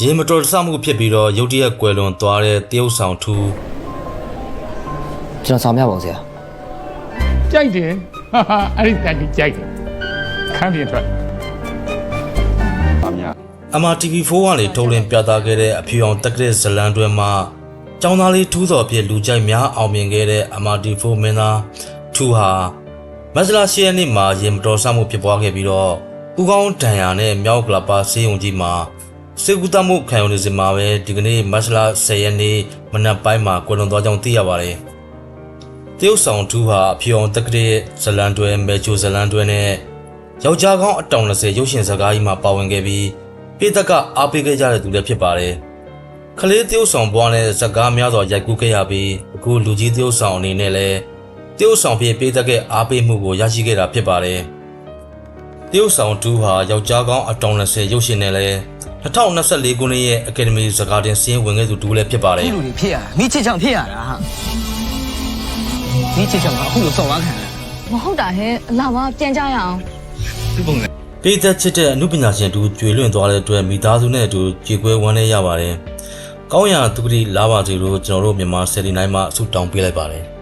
ရေမတော်တဆမှုဖြစ်ပြီးတော့ရုတ်တရက်ကွယ်လွန်သွားတဲ့တရုတ်ဆောင်ထူးကျွန်တော်ဆောင်ပြပါဦးဆရာကြိုက်တယ်ဟာဟာအဲ့ဒီတက်ကြီးကြိုက်တယ်ခန်းပြင်ထွက်ပါမြ MRTV4 ကနေထုတ်လင်းပြသခဲ့တဲ့အဖြူအောင်တက္ကရာဇလန်တွဲမှာចောင်းသားလေးထူးတော်ဖြစ်လူကြိုက်များအောင်မြင်ခဲ့တဲ့ MRTV4 မင်းသားထူးဟာမက်စလာရှီယနေ့မှာရေမတော်ဆမှုဖြစ်ပွားခဲ့ပြီးတော့ဦးကောင်းဒဏ်ရာနဲ့မြောက်ကလပါဆေးရုံကြီးမှာ စေကူတမှုခံယူနေစဉ်မှာပဲဒီကနေ့မက်စလာ10ရက်နေ့မနက်ပိုင်းမှာကွယ်လွန်သွားကြောင်းသိရပါတယ်တရုတ်ဆောင်ထူးဟာအဖြူအောင်တက္ကရာဇလန်တွဲမဲချိုဇလန်တွဲနဲ့ယောက်ျားကောင်းအတောင်20ရုပ်ရှင်စကားကြီးမှာပါဝင်ခဲ့ပြီးပိသက်ကအားပေးခဲ့ကြတဲ့သူလည်းဖြစ်ပါတယ်။ခလေးတရုတ်ဆောင်ဘွားနဲ့ဇကားများစွာရိုက်ကူးခဲ့ရပြီးအခုလူကြီးတရုတ်ဆောင်အနေနဲ့လည်းတရုတ်ဆောင်ဖြစ်ပိသက်ကအားပေးမှုကိုရရှိခဲ့တာဖြစ်ပါတယ်။တရုတ်ဆောင်တူဟာယောက်ျားကောင်းအတောင်20ရုပ်ရှင်နဲ့လည်း 2024ခုနှစ်ရဲ့အကယ်ဒမီဇကာတင်စင်းဝင်ခဲ့သူတူလည်းဖြစ်ပါတယ်ဒီလူတွေဖြစ်ရတာမိချစ်ချောင်ဖြစ်ရတာဟာမိချစ်ချောင်ကအခုလိုဆော်ဝါခံရတာမဟုတ်တာဟဲ့အလာပါပြန်ကြရအောင်။ပိသက်ချစ်တဲ့အမှုပညာရှင်တူကျွေလွင့်သွားတဲ့အတွက်မိသားစုနဲ့အတူကြေကွဲဝမ်းနေရပါတယ်။ကောင်းရာသူကတိလာပါစေလို့ကျွန်တော်တို့မြန်မာ79မှာဆုတောင်းပေးလိုက်ပါတယ်။